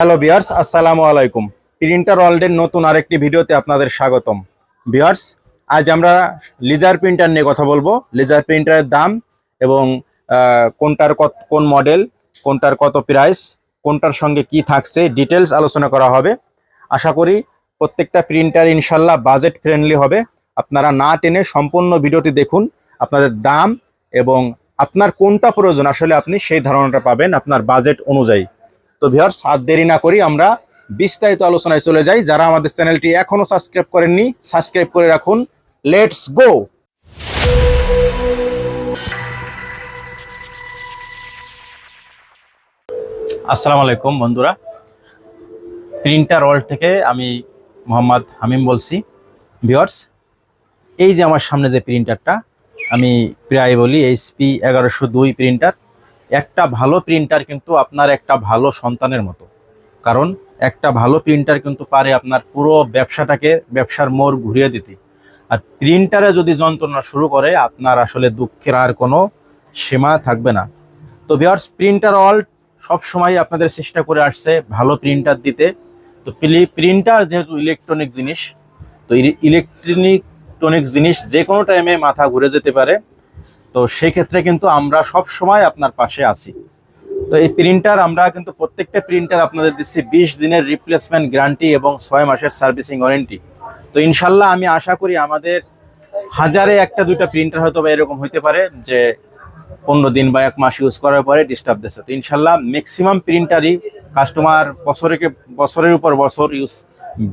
Hello বিয়ার্স আসসালামু আলাইকুম। Printer ওয়ার্ল্ডের নতুন আরেকটি ভিডিওতে আপনাদের স্বাগতম। বিয়ার্স আজ আমরা লিজার প্রিন্টার নিয়ে কথা বলব। লিজার প্রিন্টারের দাম এবং কোনটার কত, কোন মডেল, কোনটার কত প্রাইস, কোনটার সঙ্গে কি থাকছে ডিটেলস আলোচনা করা হবে। আশা করি প্রত্যেকটা প্রিন্টার ইনশাল্লাহ বাজেট ফ্রেন্ডলি হবে। আপনারা না টেনে সম্পূর্ণ ভিডিওটি দেখুন, আপনাদের দাম এবং আপনার কোনটা প্রয়োজন আসলে আপনি সেই ধারণাটা পাবেন আপনার বাজেট অনুযায়ী। তো ভিউয়ার্স আর দেরি না করি আমরা বিস্তারিত আলোচনায় চলে যাই। যারা আমাদের চ্যানেলটি এখনও সাবস্ক্রাইব করেননি সাবস্ক্রাইব করে রাখুন। লেটস গো আসসালামু আলাইকুম বন্ধুরা। প্রিন্টার ওয়ার্ল্ড থেকে আমি মোহাম্মদ হামিম বলছি। ভিউয়ার্স এই যে আমার সামনে যে প্রিন্টারটা আমি প্রায় বলি এইচপি এগারোশো দুই প্রিন্টার একটা ভালো প্রিন্টার কিন্তু আপনার একটা ভালো সন্তানের মতো। কারণ একটা ভালো প্রিন্টার কিন্তু পারে আপনার পুরো ব্যবসাটাকে, ব্যবসার মোড় ঘুরিয়ে দিতে। আর প্রিন্টারে যদি যন্ত্রণা শুরু করে, আপনার আসলে দুঃখের আর কোনো সীমা থাকবে না। তো বিয়ার্স প্রিন্টার অল সব সময় আপনাদের চেষ্টা করে আসছে ভালো প্রিন্টার দিতে। তো প্রিন্টার যেহেতু ইলেকট্রনিক জিনিস, তো ইলেকট্রনিক জিনিস যে কোনো টাইমে মাথা ঘুরে যেতে পারে। তো সেক্ষেত্রে কিন্তু আমরা সব সময় আপনার পাশে আছি। তো এই প্রিন্টার আমরা কিন্তু প্রত্যেকটা প্রিন্টার আপনাদের দিচ্ছি বিশ দিনের রিপ্লেসমেন্ট গ্যারান্টি এবং ছয় মাসের সার্ভিসিং ওয়ারেন্টি তো ইনশাল্লাহ আমি আশা করি আমাদের হাজারে একটা দুইটা প্রিন্টার হয়তো বা এরকম হইতে পারে যে পনেরো দিন বা এক মাস ইউজ করার পরে ডিস্টার্ব দিচ্ছে তো ইনশাল্লাহ ম্যাক্সিমাম প্রিন্টারই কাস্টমার বছরের বছরের উপর বছর ইউজ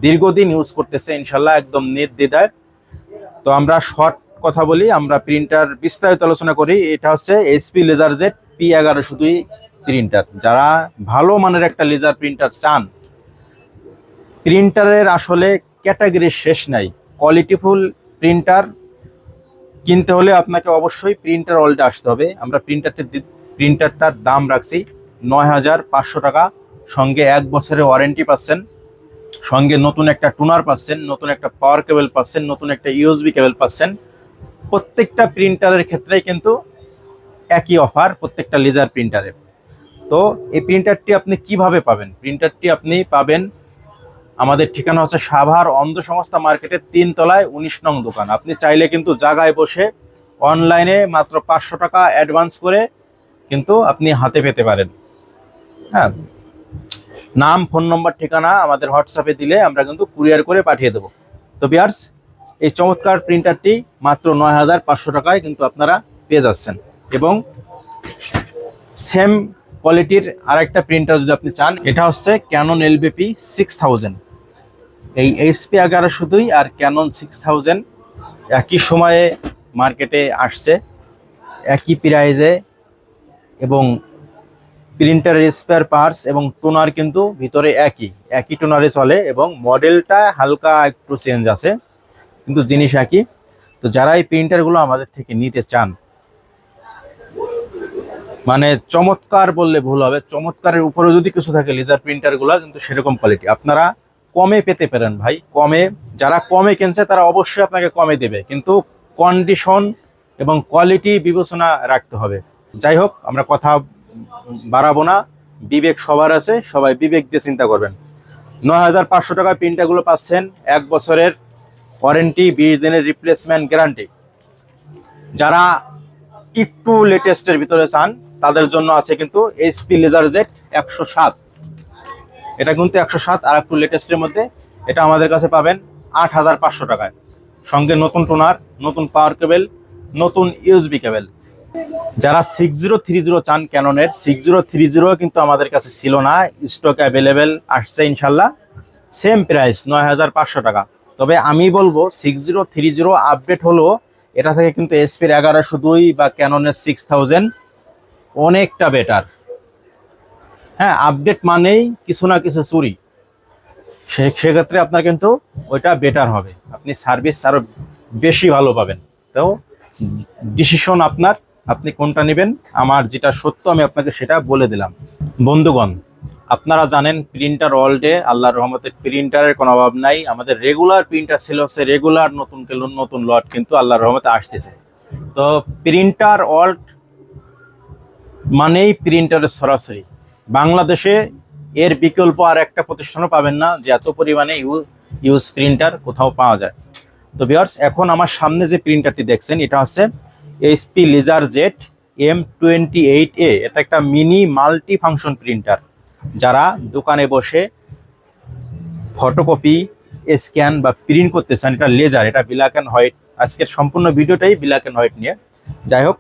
দীর্ঘদিন ইউজ করতেছে, ইনশাল্লাহ একদম নির্দ্বিধায়। তো আমরা শর্ট কথা বলি, আমরা প্রিন্টার বিস্তারিত আলোচনা করি। এটা হচ্ছে এইচপি লেজার জেট পি এগারো শুধুই প্রিন্টার যারা ভালো মানের একটা লেজার প্রিন্টার চান প্রিন্টারের আসলে ক্যাটাগরির শেষ নাই। কোয়ালিটিফুল প্রিন্টার কিনতে হলে আপনাকে অবশ্যই প্রিন্টার ওয়ার্ল্ডে আসতে হবে। আমরা প্রিন্টারটি প্রিন্টারটার দাম রাখছি নয় হাজার পাঁচশো টাকা। সঙ্গে এক বছরের ওয়ারেন্টি পাচ্ছেন, সঙ্গে নতুন একটা টুনার পাচ্ছেন, নতুন একটা পাওয়ার কেবল পাচ্ছেন, নতুন একটা ইউএসবি কেবল পাচ্ছেন। প্রত্যেকটা প্রিন্টারের ক্ষেত্রেই কিন্তু একই অফার প্রত্যেকটা লেজার প্রিন্টারে তো এই প্রিন্টারটি আপনি কীভাবে পাবেন? প্রিন্টারটি আপনি পাবেন, আমাদের ঠিকানা হচ্ছে সাভার অন্ধ সংস্থা মার্কেটের তিন তলায় উনিশ নং দোকান। আপনি চাইলে কিন্তু জায়গায় বসে অনলাইনে মাত্র পাঁচশো টাকা অ্যাডভান্স করে কিন্তু আপনি হাতে পেতে পারেন। হ্যাঁ। নাম ফোন নম্বর ঠিকানা আমাদের হোয়াটসঅ্যাপে দিলে আমরা কিন্তু কুরিয়ার করে পাঠিয়ে দেবো। তো বিয়ার্স এই চমৎকার প্রিন্টারটি মাত্র নয় হাজার পাঁচশো টাকায় কিন্তু আপনারা পেয়ে যাচ্ছেন। এবং সেম কোয়ালিটির আরেকটা প্রিন্টার যদি আপনি চান, এটা হচ্ছে ক্যানন এলবিপি সিক্স থাউজেন্ড এই এইচপি এগারো শুধুই আর ক্যানন সিক্স থাউজেন্ড একই সময়ে মার্কেটে আসছে, একই প্রাইজে এবং প্রিন্টারের স্পেয়ার পার্টস এবং টোনার কিন্তু ভিতরে একই একই টোনারে চলে এবং মডেলটা হালকা একটু চেঞ্জ আছে। কিন্তু জিনিস একই। তো যারা এই প্রিন্টারগুলো আমাদের থেকে নিতে চান মানে চমৎকার বললে ভুল হবে, চমৎকারের উপরে যদি কিছু থাকে লেজার প্রিন্টারগুলো কিন্তু সেরকম কোয়ালিটি আপনারা কমে পেতে পারেন ভাই, কমে। যারা কমে কিনছে, তারা অবশ্যই আপনাকে কমে দেবে। কিন্তু কন্ডিশন এবং কোয়ালিটি বিবেচনা রাখতে হবে। যাই হোক, আমরা কথা বাড়াবো না। বিবেক সবার আছে, সবাই বিবেক দিয়ে চিন্তা করবেন। নয় হাজার পাঁচশো টাকায় প্রিন্টারগুলো পাচ্ছেন, এক বছরের ওয়ারেন্টি বিশ দিনের রিপ্লেসমেন্ট গ্যারান্টি যারা একটু লেটেস্টের ভিতরে চান, তাদের জন্য আছে কিন্তু এইচপি লেজার জেট একশো সাত। এটা কিন্তু একশো সাত আর একটু লেটেস্টের মধ্যে। এটা আমাদের কাছে পাবেন আট হাজার পাঁচশো টাকায়। সঙ্গে নতুন টোনার, নতুন পাওয়ার কেবেল নতুন ইউএসবি কেবেল যারা সিক্স জিরো থ্রি জিরো চান ক্যাননের সিক্স জিরো থ্রি জিরো কিন্তু আমাদের কাছে ছিল না। স্টক অ্যাভেলেবেল আসছে ইনশাল্লাহ। সেম প্রাইস নয় হাজার পাঁচশো টাকা। তবে আমি বলব six zero three zero update হলো, এটা থেকে কিন্তু এসপির এগারোশো দুই বা ক্যাননের সিক্স থাউজেন্ড অনেকটা বেটার হ্যাঁ আপডেট মানেই কিছু না কিছু চুরি। সেক্ষেত্রে আপনার কিন্তু ওইটা বেটার হবে। আপনি সার্ভিস আরও বেশি ভালো পাবেন। তো ডিসিশন আপনার, আপনি কোনটা নেবেন, আমার যেটা সত্য আমি আপনাকে সেটা বলে দিলাম। বন্ধুগণ আপনারা জানেন প্রিন্টার ওয়ার্ল্ডে আল্লাহর রহমতের প্রিন্টারের কোনো অভাব নাই। আমাদের রেগুলার প্রিন্টার ছিল, সে রেগুলার নতুন নতুন লট কিন্তু আল্লাহর রহমতে আসতেছে। তো প্রিন্টার ওয়ার্ল্ড মানেই প্রিন্টারের সরাসরি। বাংলাদেশে এর বিকল্প আর একটা প্রতিষ্ঠানও পাবেন না, যে এত পরিমাণে ইউজ প্রিন্টার কোথাও পাওয়া যায়। তো বিয়ার্স এখন আমার সামনে যে প্রিন্টারটি দেখছেন, এটা হচ্ছে HP laser jet M twenty eight A এটা একটা মিনি মাল্টি ফাংশন প্রিন্টার যারা দোকানে বসে ফটোকপি স্ক্যান বা প্রিন্ট করতে চান এটা লেজার এটা ব্ল্যাক অ্যান্ড হোয়াইট আজকের সম্পূর্ণ ভিডিওটাই ব্ল্যাক অ্যান্ড হোয়াইট নিয়ে। যাই হোক,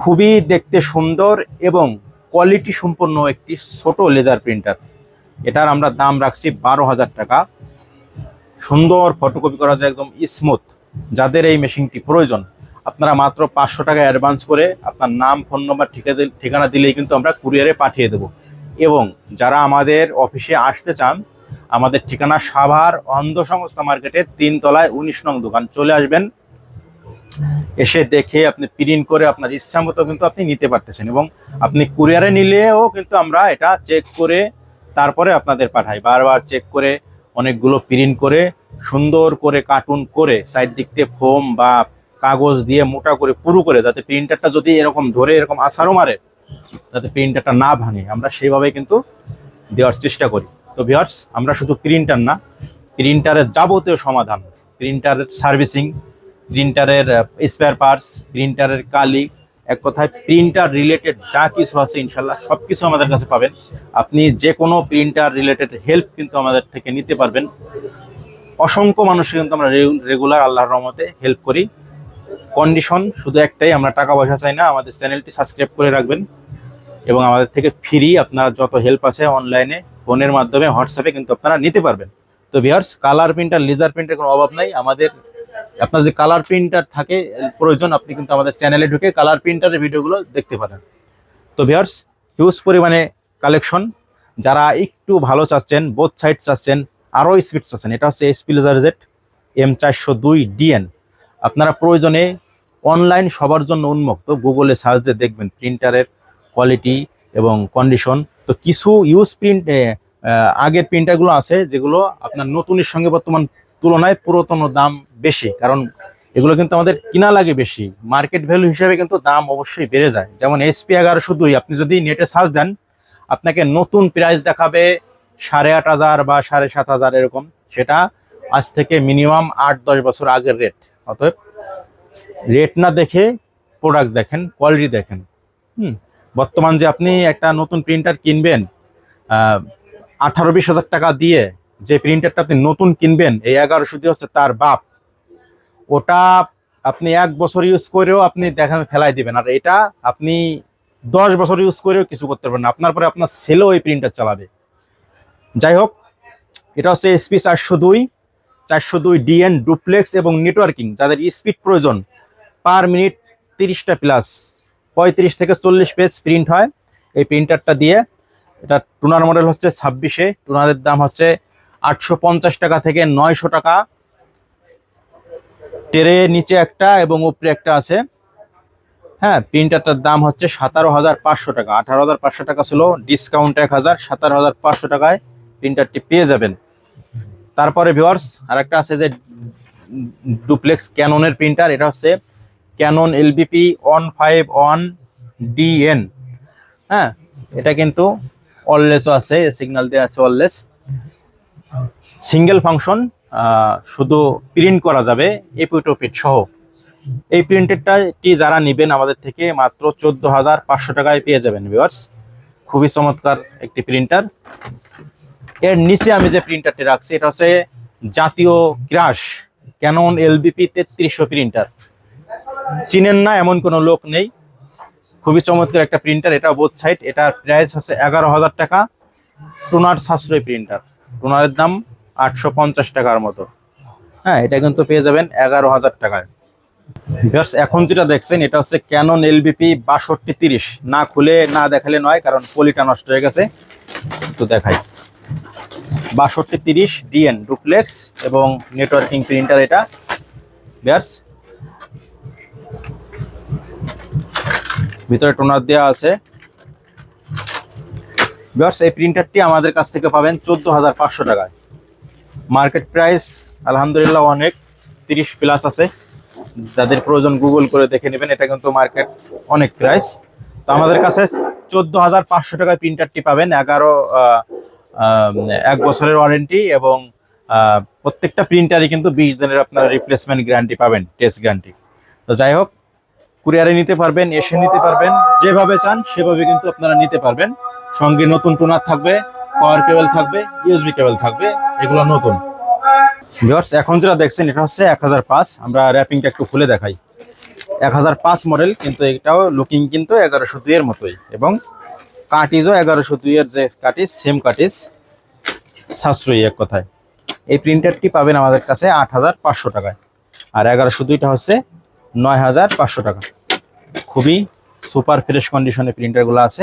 খুবই দেখতে সুন্দর এবং কোয়ালিটি সম্পন্ন একটি ছোট লেজার প্রিন্টার এটার আমরা দাম রাখছি বারো হাজার টাকা। সুন্দর ফটোকপি করা যায়, একদম স্মুথ যাদের এই মেশিনটি প্রয়োজন, আপনারা মাত্র পাঁচশো টাকা অ্যাডভান্স করে আপনার নাম ফোন নম্বর ঠিকানা দিলেই কিন্তু আমরা কুরিয়ারে পাঠিয়ে দেব। এবং যারা আমাদের অফিসে আসতে চান, আমাদের ঠিকানা সাভার অন্ধ সংস্থা মার্কেটের তিন তলায় উনিশ নং দোকান। চলে আসবেন, এসে দেখে আপনি প্রিন্ট করে আপনার ইচ্ছা মতো কিন্তু আপনি নিতে পারতেছেন এবং আপনি কুরিয়ারে নিলেও কিন্তু আমরা এটা চেক করে তারপরে আপনাদের পাঠাই। বারবার চেক করে, অনেকগুলো প্রিন্ট করে, সুন্দর করে কার্টুন করে সাইড দিক দিয়ে ফোম বা কাগজ দিয়ে মোটা করে পুরু করে, যাতে প্রিন্টারটা যদি এরকম ধরে এরকম আসারও মারে যাতে প্রিন্টারটা না ভাঙে। আমরা সেইভাবে কিন্তু দেওয়ার চেষ্টা করি। তো ভিওর্স আমরা শুধু প্রিন্টার না প্রিন্টারের যাবতীয় সমাধান প্রিন্টারের সার্ভিসিং প্রিন্টারের স্পেয়ার পার্টস প্রিন্টারের কালি, এক কথায় প্রিন্টার রিলেটেড যা কিছু আছে ইনশাল্লাহ সব কিছু আমাদের কাছে পাবেন। আপনি যে কোনো প্রিন্টার রিলেটেড হেল্প কিন্তু আমাদের থেকে নিতে পারবেন। অসংখ্য মানুষকে কিন্তু আমরা রেগুলার আল্লাহর রহমতে হেল্প করি। কন্ডিশন শুধু একটাই, আমরা টাকা পয়সা চাই না, আমাদের চ্যানেলটি সাবস্ক্রাইব করে রাখবেন। এবং আমাদের থেকে ফ্রি আপনারা যত হেল্প আছে অনলাইনে ফোনের মাধ্যমে হোয়াটসঅ্যাপে কিন্তু আপনারা নিতে পারবেন। তো ভিয়ার্স কালার প্রিন্টার লেজার প্রিন্টের কোনো অভাব নাই। আমাদের, আপনার যদি কালার প্রিন্টার থাকে, প্রয়োজন, আপনি কিন্তু আমাদের চ্যানেলে ঢুকে কালার প্রিন্টারের ভিডিওগুলো দেখতে পারেন। তো ভিয়ার্স হিউজ পরিমাণে কালেকশন যারা একটু ভালো চাচ্ছেন বোথ সাইড চাচ্ছেন, আরও স্পিড চাচ্ছেন, এটা হচ্ছে এসপি লেজার জেট এম চারশো দুই ডিএন আপনারা প্রয়োজনে অনলাইন সবার জন্য উন্মুক্ত। গুগলে সার্চ দিয়ে দেখবেন প্রিন্টারের কোয়ালিটি এবং কন্ডিশন তো কিছু ইউজ প্রিন্ট আগের প্রিন্টারগুলো আছে যেগুলো আপনার নতুনের সঙ্গে বর্তমান তুলনায় পুরাতন দাম বেশি। কারণ এগুলো কিন্তু আমাদের কিনা লাগে বেশি। মার্কেট ভ্যালু হিসাবে কিন্তু দাম অবশ্যই বেড়ে যায়। যেমন এসপি এগারোশো দুই আপনি যদি নেটে সার্চ দেন, আপনাকে নতুন প্রাইস দেখাবে সাড়ে আট হাজার বা সাড়ে সাত হাজার এরকম। সেটা আজ থেকে মিনিমাম আট দশ বছর আগের রেট অতএব রেট না দেখে প্রোডাক্ট দেখেন কোয়ালিটি দেখেন, হুম। বর্তমান যে আপনি একটা নতুন প্রিন্টার কিনবেন আঠারো বিশ হাজার টাকা দিয়ে যে প্রিন্টারটা আপনি নতুন কিনবেন, এই এগারোশো দিয়ে হচ্ছে তার বাপ, ওটা আপনি এক বছর ইউজ করেও আপনি দেখেন ফেলাই দিবেন। আর এটা আপনি দশ বছর ইউজ করেও কিছু করতে পারবেন আপনার পরে আপনার ছেলেও এই প্রিন্টার চালাবে। যাই হোক, এটা হচ্ছে এসপি চারশো দুই। চারশো দুই ডিএন ডুপ্লেক্স এবং নেটওয়ার্কিং, যাদের স্পিড প্রয়োজন পার মিনিট তিরিশটা প্লাস পঁয়ত্রিশ থেকে চল্লিশ পেজ প্রিন্ট হয়। এই প্রিন্টারটা দিয়ে এটা টুনার মডেল হচ্ছে ছাব্বিশে, টুনারের দাম হচ্ছে আটশো পঞ্চাশ টাকা থেকে নয়শো টাকা। টেরে নিচে একটা এবং উপরে একটা আছে। হ্যাঁ প্রিন্টারটার দাম হচ্ছে সতেরো হাজার পাঁচশো টাকা। আঠারো হাজার পাঁচশো টাকা ছিল, ডিসকাউন্ট এক হাজার, সতেরো হাজার পাঁচশো টাকায় প্রিন্টারটি পেয়ে যাবেন। তারপরে ভিওয়ার্স আর একটা আছে যে ডুপ্লেক্স ক্যাননের প্রিন্টার এটা হচ্ছে Canon LBP one five one DN হ্যাঁ এটা কিন্তু অললেসও আছে সিগন্যাল দেওয়া আছে অললেস সিঙ্গেল ফাংশন শুধু প্রিন্ট করা যাবে এপিটোপিট সহ। এই প্রিন্টেরটাটি যারা নেবেন আমাদের থেকে মাত্র চোদ্দ হাজার পাঁচশো টাকায় পেয়ে যাবেন ভিওয়ার্স খুবই চমৎকার একটি প্রিন্টার এর নিচে আমি যে প্রিন্টারটি রাখছি এটা হচ্ছে জাতীয় ক্রাশ ক্যানন এলবিপি তেত্রিশশো প্রিন্টার চিনেন না এমন কোনো লোক নেই। খুবই চমৎকার একটা প্রিন্টার এটা বোথ সাইড এটার প্রাইস হচ্ছে এগারো হাজার টাকা। টোনার সাশ্রয় প্রিন্টার টোনারের দাম আটশো পঞ্চাশ টাকার মতো। হ্যাঁ এটা কিন্তু পেয়ে যাবেন এগারো হাজার টাকায়। Viewers, এখন যেটা দেখছেন এটা হচ্ছে ক্যানন এলবিপি বাষট্টি তিরিশ। না খুলে না দেখালে নয় কারণ পলিটা নষ্ট হয়ে গেছে। তো দেখাই। বাষট্টি তিরিশ ডিএন ডুপ্লেক্স এবং নেটওয়ার্কিং প্রিন্টার এটা। বিয়ার্স। ভিতরে টোনার দেওয়া আছে। বিয়ার্স, এই প্রিন্টারটি আমাদের কাছ থেকে পাবেন চোদ্দ হাজার পাঁচশো টাকায়। মার্কেট প্রাইস আলহামদুলিল্লাহ অনেক, তিরিশ প্লাস আছে। যাদের প্রয়োজন গুগল করে দেখে নেবেন, এটা কিন্তু মার্কেট অনেক প্রাইস। তো আমাদের কাছে চোদ্দ হাজার পাঁচশো টাকায় প্রিন্টারটি পাবেন, এগারো এক বছরের ওয়ারেন্টি এবং প্রত্যেকটা প্রিন্টারই কিন্তু বিশ দিনের আপনারা রিপ্লেসমেন্ট গ্যারান্টি পাবেন টেস্ট গ্যারান্টি তো যাই হোক কুরিয়ারে নিতে পারবেন, এসে নিতে পারবেন, যেভাবে চান সেভাবে কিন্তু আপনারা নিতে পারবেন। সঙ্গে নতুন টোনার থাকবে পাওয়ার কেবল থাকবে ইউএসবি কেবল থাকবে, এগুলো নতুন। ভিউয়ার্স এখন যেটা দেখছেন, এটা হচ্ছে এক হাজার পাঁচ, আমরা র্যাপিংটা একটু খুলে দেখাই। এক হাজার পাঁচ মডেল কিন্তু এটাও লুকিং কিন্তু এগারোশো দুইয়ের মতোই এবং কাটিজও এগারোশো দুইয়ের যে কাটিজ সেম কাটিজ সাশ্রয়ী এক কথায়। এই প্রিন্টারটি পাবেন আমাদের কাছে আট হাজার পাঁচশো টাকায়। আর এগারোশো দুইটা হচ্ছে নয় হাজার পাঁচশো টাকা। খুবই সুপার ফ্রেশ কন্ডিশনে প্রিন্টারগুলো আছে।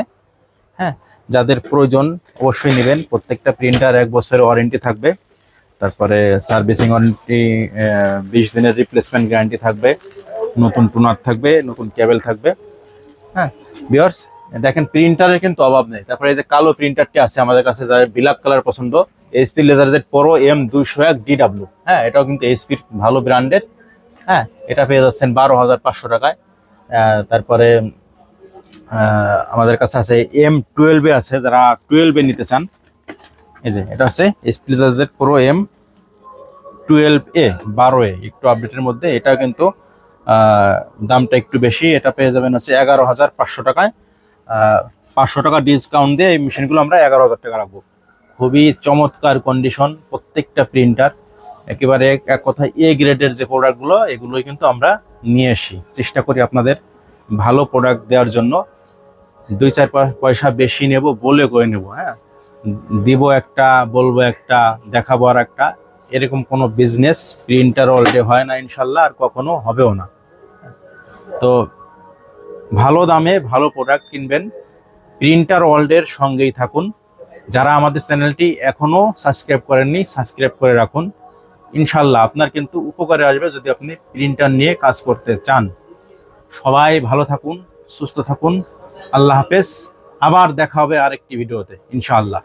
হ্যাঁ যাদের প্রয়োজন অবশ্যই নেবেন। প্রত্যেকটা প্রিন্টার এক বছরের ওয়ারেন্টি থাকবে। তারপরে সার্ভিসিং ওয়ারেন্টি বিশ দিনের রিপ্লেসমেন্ট গ্যারান্টি থাকবে। নতুন টুনার থাকবে, নতুন কেবল থাকবে। হ্যাঁ বিয়ার্স দেখেন প্রিন্টারের কিন্তু অভাব নেই। তারপরে এই যে কালো প্রিন্টারটি আছে আমাদের কাছে যাদের ব্ল্যাক কালার পছন্দ HP laser jet pro M দুইশো এক ডিডাব্লিউ হ্যাঁ এটাও কিন্তু এইচপির ভালো ব্র্যান্ডের হ্যাঁ এটা পেয়ে যাচ্ছেন বারো হাজার পাঁচশো টাকায়। তারপরে আমাদের কাছে আছে এম টুয়েলভে আছে, যারা টুয়েলভে নিতে চান। এই যে, এটা হচ্ছে স্প্লিজার jet pro M twelve A বারো এ, একটু আপডেটের মধ্যে। এটা কিন্তু দামটা একটু বেশি। এটা পেয়ে যাবেন হচ্ছে এগারো হাজার পাঁচশো টাকায়। পাঁচশো টাকা ডিসকাউন্ট দিয়ে এই মেশিনগুলো আমরা এগারো হাজার টাকা রাখব। খুবই চমৎকার কন্ডিশন প্রত্যেকটা প্রিন্টার একেবারে এক- কথায় এ গ্রেডের যে প্রোডাক্টগুলো এগুলোই কিন্তু আমরা নিয়ে আসি। চেষ্টা করি আপনাদের ভালো প্রোডাক্ট দেওয়ার জন্য। দুই চার পয়সা বেশি নেব বলে করে নেব হ্যাঁ? দিব একটা, বলব একটা, দেখাবো আর একটা। এরকম কোনো বিজনেস প্রিন্টার অলরেডি হয় না ইনশাল্লাহ, আর কখনো হবেও না। তো ভালো দামে ভালো প্রোডাক্ট কিনবেন। প্রিন্টার ওয়ার্ল্ডের সঙ্গেই থাকুন। যারা আমাদের চ্যানেলটি এখনও সাবস্ক্রাইব করেননি সাবস্ক্রাইব করে রাখুন। ইনশাল্লাহ আপনার কিন্তু উপকারে আসবে যদি আপনি প্রিন্টার নিয়ে কাজ করতে চান। সবাই ভালো থাকুন, সুস্থ থাকুন। আল্লাহ হাফেজ। আবার দেখা হবে আরেকটি ভিডিওতে, ইনশাআল্লাহ।